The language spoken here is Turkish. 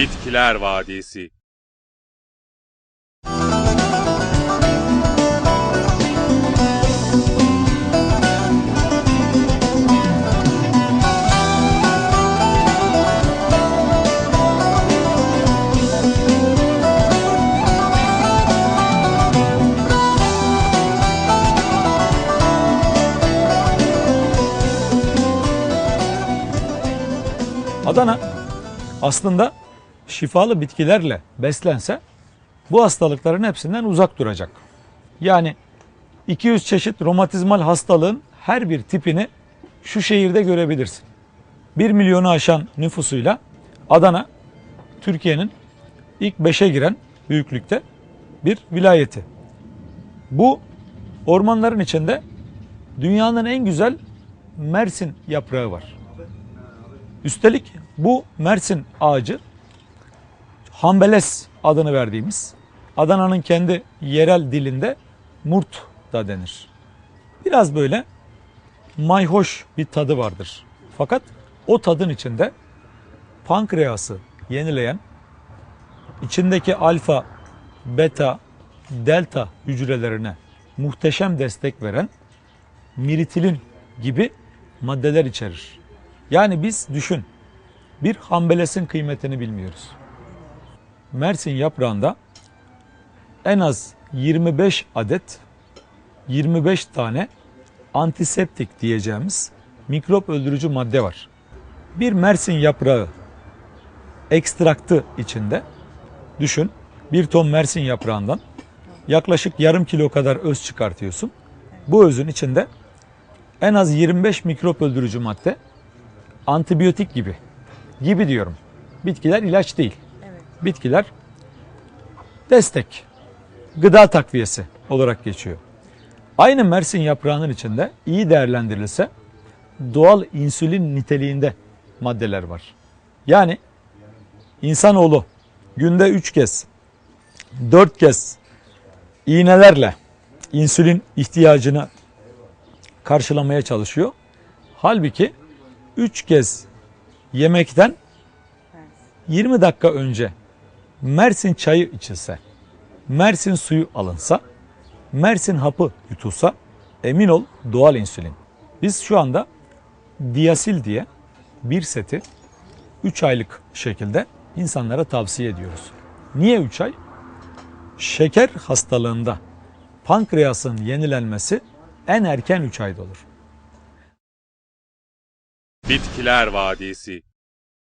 Bitkiler Vadisi. Adana. Aslında şifalı bitkilerle beslense bu hastalıkların hepsinden uzak duracak. Yani 200 çeşit romatizmal hastalığın her bir tipini şu şehirde görebilirsin. 1 milyonu aşan nüfusuyla Adana Türkiye'nin ilk 5'e giren büyüklükte bir vilayeti. Bu ormanların içinde dünyanın en güzel Mersin yaprağı var. Üstelik bu Mersin ağacı Hambeles adını verdiğimiz Adana'nın kendi yerel dilinde murt da denir. Biraz böyle mayhoş bir tadı vardır. Fakat o tadın içinde pankreası yenileyen, içindeki alfa, beta, delta hücrelerine muhteşem destek veren miritilin gibi maddeler içerir. Yani biz düşün bir hambelesin kıymetini bilmiyoruz. Mersin yaprağında en az 25 adet 25 tane antiseptik diyeceğimiz mikrop öldürücü madde var. Bir Mersin yaprağı ekstraktı içinde düşün bir ton Mersin yaprağından yaklaşık yarım kilo kadar öz çıkartıyorsun. Bu özün içinde en az 25 mikrop öldürücü madde antibiyotik gibi. Gibi diyorum. Bitkiler ilaç değil. Bitkiler destek, gıda takviyesi olarak geçiyor. Aynı Mersin yaprağının içinde iyi değerlendirilse doğal insülin niteliğinde maddeler var. Yani insanoğlu günde 3 kez, 4 kez iğnelerle insülin ihtiyacını karşılamaya çalışıyor. Halbuki 3 kez yemekten 20 dakika önce Mersin çayı içilse, Mersin suyu alınsa, Mersin hapı yutulsa emin ol doğal insülin. Biz şu anda Diasil diye bir seti 3 aylık şekilde insanlara tavsiye ediyoruz. Niye 3 ay? Şeker hastalığında pankreasın yenilenmesi en erken 3 ayda olur. Bitkiler Vadisi